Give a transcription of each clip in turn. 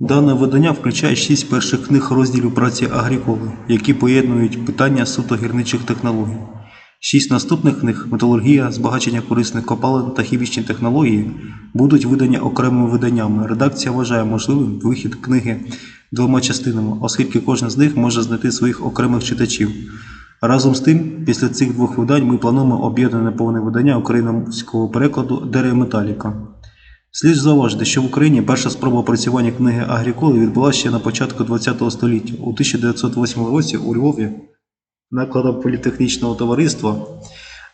Дане видання включає шість перших книг розділів праці Агріколи, які поєднують питання суто гірничих технологій. Шість наступних книг металургія, збагачення корисних копалин та хімічні технології будуть видані окремими виданнями. Редакція вважає можливим вихід книги двома частинами, оскільки кожна з них може знайти своїх окремих читачів. Разом з тим, після цих двох видань ми плануємо об'єднане повне видання українського перекладу Дерева Металіка. Слід зауважити, що в Україні перша спроба опрацювання книги Агріколи відбулася ще на початку ХХ століття. У 1908 році у Львові накладом політехнічного товариства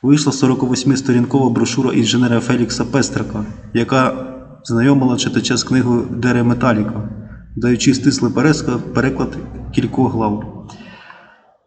вийшла 48-сторінкова брошура інженера Фелікса Пестрика, яка знайомила читача з книгою Дере Металіка, даючи стислий переклад кількох глав.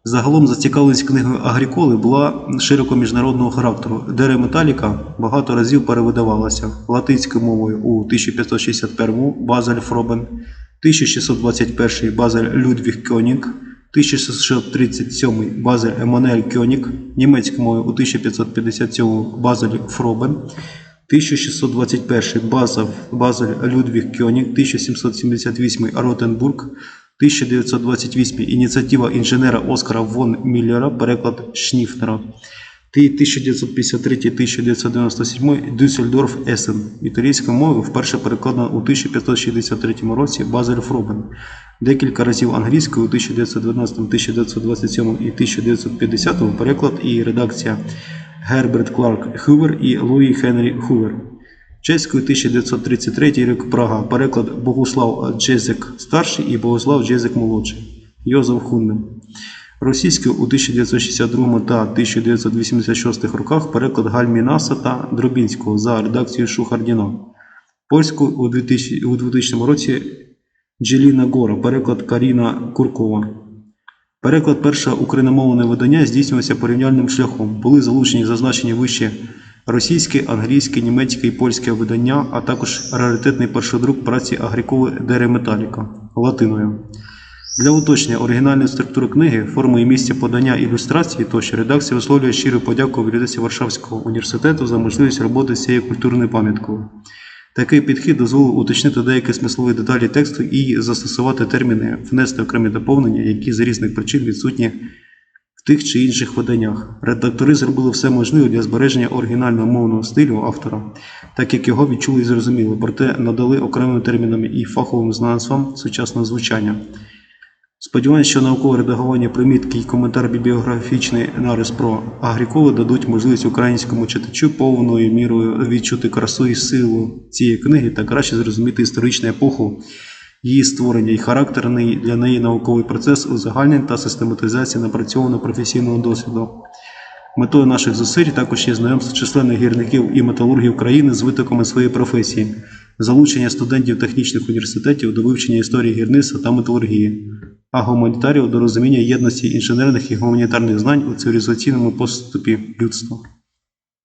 Загалом зацікавленість книгою Агріколи була широко міжнародного характеру. Дере Металіка багато разів перевидавалася латинською мовою у 1561 Базель Фробен, 1621 Базель Людвіг Кьонінг, 1637 Базель Еммануель Кьонінг, німецькою мовою у 1557 Базель Фробен, 1621 Базель, Людвіг Кьонінг, 1778 Ротенбург, 1928 ініціатива інженера Оскара фон Міллера, переклад Шніфнера. 1953-1997 Дюссельдорф Есен. Італійською мовою вперше перекладено у 1563 році Базель Фробен. Декілька разів англійською у 1912, 1927 і 1950 переклад і редакція Герберт Кларк Хувер і Луї Хенрі Хувер. Чеською 1933 рік Прага. Переклад Богуслав Джезек старший і Богуслав Джезек молодший. Йозеф Хуннем. Російською у 1962 та 1986 роках переклад Гальмінаса та Дробінського за редакцією Шухардіна. Польською у 2000, у 2000 році Джеліна Гора, переклад Каріна Куркова. Переклад першого україномовного видання здійснювався порівняльним шляхом. Були залучені зазначені вище російське, англійське, німецьке і польське видання, а також раритетний першодрук праці Агріколи Дере Металіка латиною. Для уточнення оригінальної структури книги, форми і місця подання ілюстрації тощо редакція висловлює щиру подяку бібліотеці Варшавського університету за можливість роботи з цією культурною пам'яткою. Такий підхід дозволив уточнити деякі смислові деталі тексту і застосувати терміни, внести окремі доповнення, які з різних причин відсутні тих чи інших виданнях. Редактори зробили все можливе для збереження оригінального мовного стилю автора, так як його відчули і зрозуміли, проте надали окремими термінами і фаховим знавствам сучасного звучання. Сподіваюся, що наукове редагування примітки і коментар бібліографічний нарис про Агріколи дадуть можливість українському читачу повною мірою відчути красу і силу цієї книги та краще зрозуміти історичну епоху її створення і характерний для неї науковий процес узагальнень та систематизації напрацьованого професійного досвіду. Метою наших зусиль також є знайомство численних гірників і металургів країни з витоками своєї професії, залучення студентів технічних університетів до вивчення історії гірництва та металургії, а гуманітарів до розуміння єдності інженерних і гуманітарних знань у цивілізаційному поступі людства.